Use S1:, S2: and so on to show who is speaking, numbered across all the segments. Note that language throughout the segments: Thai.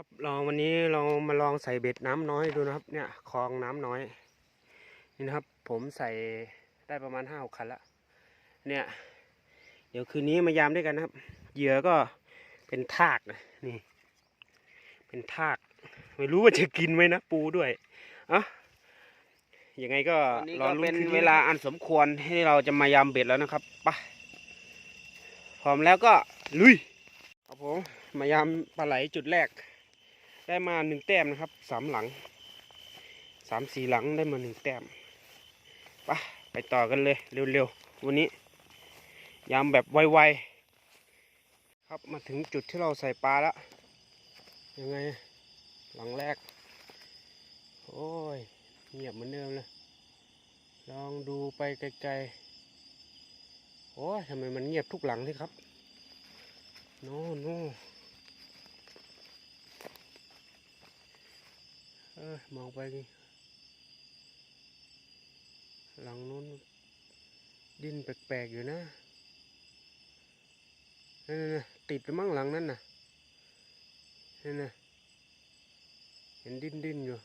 S1: ครับเราวันนี้เรามาลองใส่เบ็ดน้ำน้อยดูนะครับ เนี่ยคลองน้ำน้อยนี่นะครับ ผมใส่ได้ประมาณห้าหกคันละเนี่ย เดี๋ยวคืนนี้มายามด้วยกันนะครับ เหยื่อก็เป็นทากนะนี่ เป็นทาก ไม่รู้ว่าจะกินไหมนะปูด้วยเอะยังไงก็
S2: วันนี้
S1: ร
S2: ก็
S1: อลุ้
S2: เป็นน
S1: คืน
S2: เว
S1: นี้
S2: ลาอันสมควรให้เราจะมายามเบ็ดแล้วนะครับไปพร้อมแล้วก็ลุย
S1: ครับผมมายามปลาไหลจุดแรก ได้มาหนึ่งแต้มนะครับสามหลังสามสี่หลังได้มาหนึ่งแต้มไปไปต่อกันเลยเร็วๆวันนี้ยามแบบไวๆครับมาถึงจุดที่เราใส่ปลาแล้วยังไงหลังแรก โอ้ยเงียบเหมือนเดิมเลยลองดูไปไกลๆโอ้ยทำไมมันเงียบทุกหลังที่ครับโน่โน่ ออมองไป หลังนู้น ดินแปลกๆอยู่นะนั่นน่ะติดมั้งหลังนั้นน่ะนั่นนะเห็นดินดินอยู่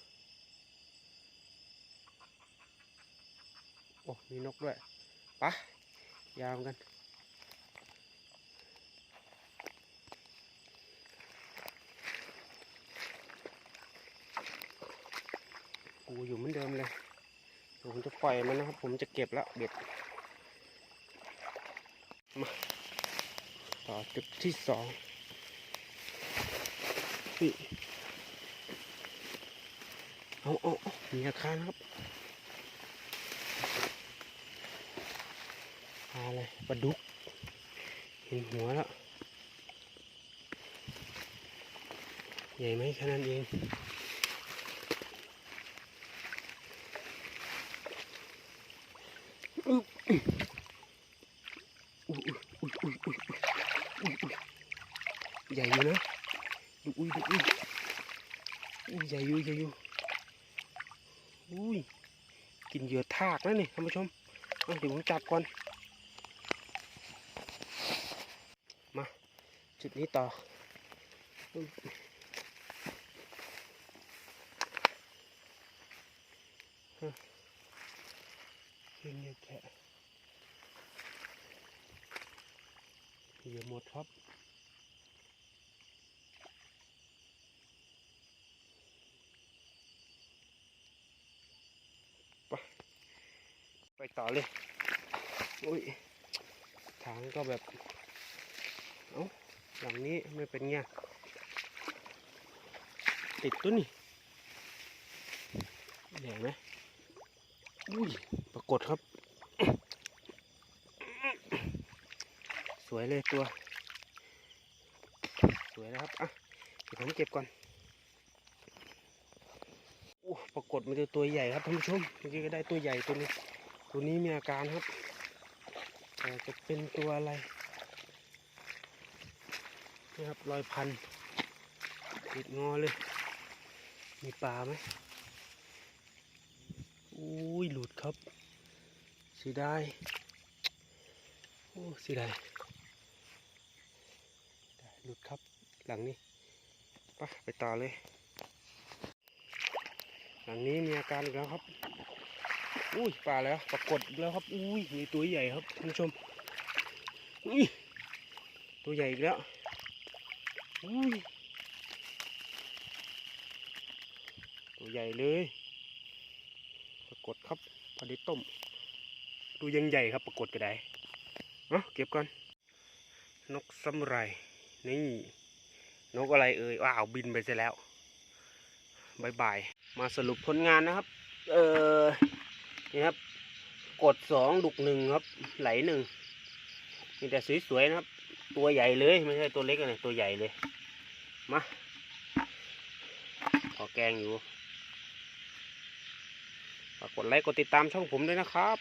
S1: โอ้ มีนกด้วยปะยาวกัน ปูอยู่เหมือนเดิมเลยผมจะปล่อยมันนะครับ ผมจะเก็บแล้วเบ็ดมาต่อจุดที่สองนี่เอาเอาเอมีอาคารครับอะไรปลาดุก เห็นหัวแล้ว ใหญ่ไหมแค่นั้นเอง อุ้ยอุ้ยอุ้ยอุ้ยอุ้ยอุ้ย ใหญ่อยู่นะดูอุ้ยดูอุ้ยอุ้ยใหญ่อยู่ใหญ่อยู่อุ้ยกินเหยื่อทากนะนี่ท่านผู้ชมเดี๋ยวผมจับก่อนมาจุดนี้ต่อ เงียบๆแค่เหยื่อหมดครับไปไปต่อเลยอุ้ยทางก็แบบ เอ้าหลังนี้ไม่เป็นไงติดตัวนี่เห็นไหม อุ้ยปรากฏครับ สวยเลยตัว สวยนะครับ อะ เดี๋ยวผมเก็บก่อนโอ้ปรากฏมันจะตัวใหญ่ครับท่านผู้ชมเมื่อกี้ก็ได้ตัวใหญ่ตัวนี้ ตัวนี้มีอาการครับแต่จะเป็นตัวอะไร นี่ครับรอยพันติดงอเลย มีปลาไหมอุ้ยหลุดครับเสียดายโอ้สียดายได้หลุดครับหลังนี้ไปไปต่อเลย หลังนี้มีอาการอีกแล้วครับ อุ้ยปลาแล้วปรากฏแล้วครับ อุ้ยมีตัวใหญ่ครับท่านผู้ชม อุ้ยตัวใหญ่อีกแล้ว อุ้ยตัวใหญ่เลย ปรากฏครับพอดีต้ม ตัวยังใหญ่ครับปรากฏกระไดเอาเก็บก่อน นกซามูไรนี่ นกอะไรเอ่ยว้าวบินไปซะแล้วบายบายมาสรุปผลงานนะครับ เออนี่ครับ กดสองดุกหนึ่งครับ ไหลหนึ่งมีแต่สวยๆนะครับ ตัวใหญ่เลยไม่ใช่ตัวเล็กนะไรตัวใหญ่เลย มาขอแกงอยู่ฝากกดไลค์กดติดตามช่องผมด้วยนะครับ